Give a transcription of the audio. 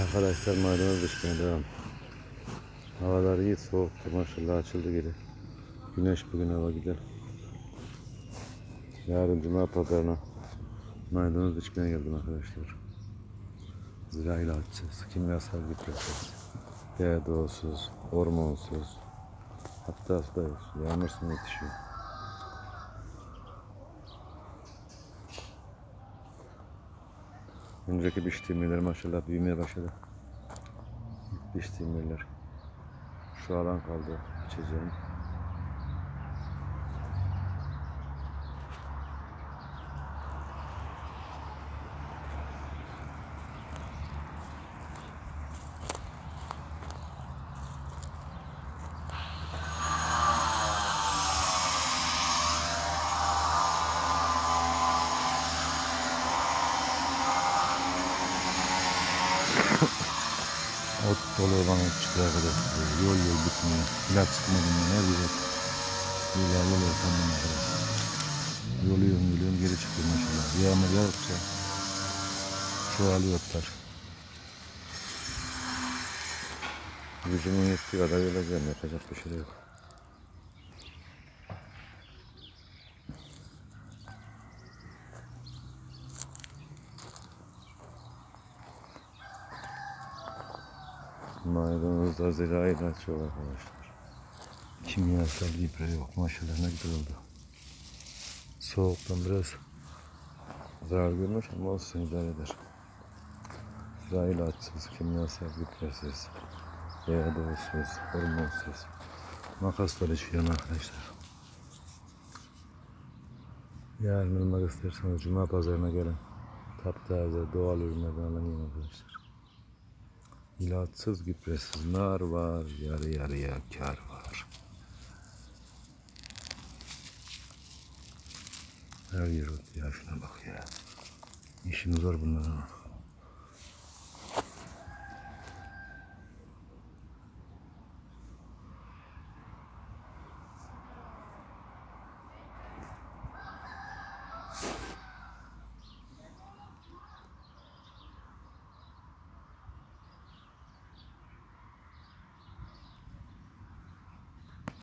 Arkadaşlar maydanoz dışmaya devam. Havalar iyi soğuktu maşallah açıldı geri. Güneş bugün hava gider. Yarın cuma pazarına maydanoz dışmaya geldim arkadaşlar. Zira ilaçsız, kimyasal gübresiz, DDO'suz, hormonsuz, hatta yok. Yağmur yetişiyor. Önceki biçtiğim yerler maşallah büyümeye başladı. Biçtiğim yerler. Şu alan kaldı içeceğim. Ot dolu bana çıkıyor arkadaşlar. Yol yol bitmiyor. İlaç sıkmadım ben her yere. Böyle Allah olsam ben arkadaşlar. Yoluyorum yoluyorum geri çıkıyor maşallah. Yağmur yağdıkça çoğalıyor otlar. Gücümün yettiği kadar yolacağım. Yapacak bir şey yok. Maydanozlar zira ilaç yok arkadaşlar. Kimyasal gübre yok. Güzel oldu. Soğuktan biraz zarar görmüş ama olsun idare eder. Zira ilaçsız, kimyasal gübresiz, DDO'suz, hormonsuz. Makaslar içiyorum arkadaşlar. Yarın almak isterseniz Cuma pazarına gelin. Taptaze doğal ürünlerden alın arkadaşlar. İlaçsız gübresiz nar var, yarı yarıya kar var. Her yer ot ya şuna bak ya. İşim zor bunlar ama.